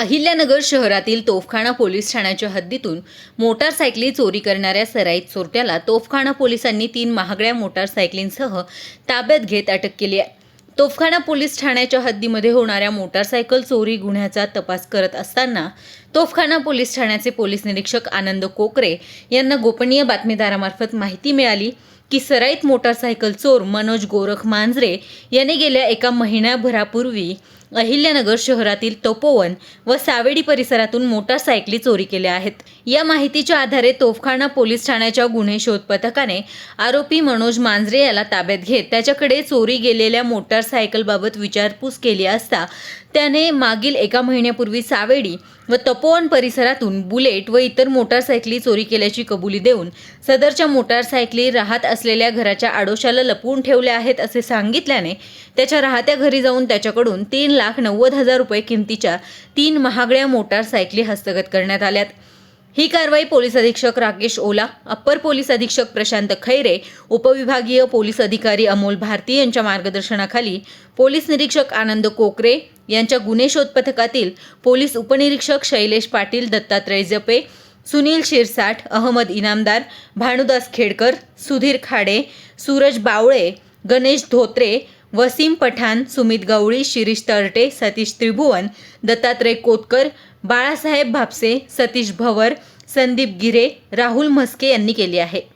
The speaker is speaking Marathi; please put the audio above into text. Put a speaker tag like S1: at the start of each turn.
S1: अहिल्यानगर शहरातील तोफखाना पोलीस ठाण्याच्या हद्दीतून मोटारसायकली चोरी करणाऱ्या सराईत चोरट्याला तोफखाना पोलिसांनी तीन महागड्या मोटारसायकलींसह ताब्यात घेत अटक केली आहे. तोफखाना पोलीस ठाण्याच्या हद्दीमध्ये होणाऱ्या मोटारसायकल चोरी गुन्ह्याचा तपास करत असताना तोफखाना पोलीस ठाण्याचे पोलीस निरीक्षक आनंद कोकरे यांना गोपनीय बातमीदारामार्फत माहिती मिळाली की सराईत मोटारसायकल चोर मनोज गोरख मांजरे याने गेल्या एका महिन्याभरापूर्वी अहिल्यानगर शहरातील तपोवन व सावेडी परिसरातून मोटारसायकली चोरी केल्या आहेत. या माहितीच्या आधारे तोफखाना पोलीस ठाण्याच्या गुन्हे शोध पथकाने आरोपी मनोज मांजरे याला ताब्यात घेत त्याच्याकडे चोरी गेलेल्या मोटारसायकलबाबत विचारपूस केली असता त्याने मागील एका महिन्यापूर्वी सावेडी व तपोवन परिसरातून बुलेट व इतर मोटारसायकली चोरी केल्याची कबुली देऊन सदरच्या मोटारसायकली राहत असलेल्या घराच्या आडोशाला लपवून ठेवल्या आहेत असे सांगितल्याने त्याच्या राहत्या घरी जाऊन त्याच्याकडून तीन लाख नव्वद हजार रुपये किमतीच्या तीन महागड्या मोटारसायकली हस्तगत करण्यात आल्यात. ही कारवाई पोलीस अधीक्षक राकेश ओला अप्पर पोलीस अधीक्षक प्रशांत खैरे उपविभागीय पोलीस अधिकारी अमोल भारती यांच्या मार्गदर्शनाखाली पोलीस निरीक्षक आनंद कोकरे यांच्या गुन्हे शोध पथकातील पोलीस उपनिरीक्षक शैलेश पाटील दत्तात्रय जपे सुनील शिरसाठ अहमद इनामदार भानुदास खेडकर सुधीर खाडे सूरज बावळे गणेश धोत्रे वसीम पठाण सुमित गवळी शिरीष तरटे सतीश त्रिभुवन दत्तात्रय कोतकर बाळासाहेब भापसे सतीश भवर संदीप गिरे राहुल म्हस्के यांनी केली आहे.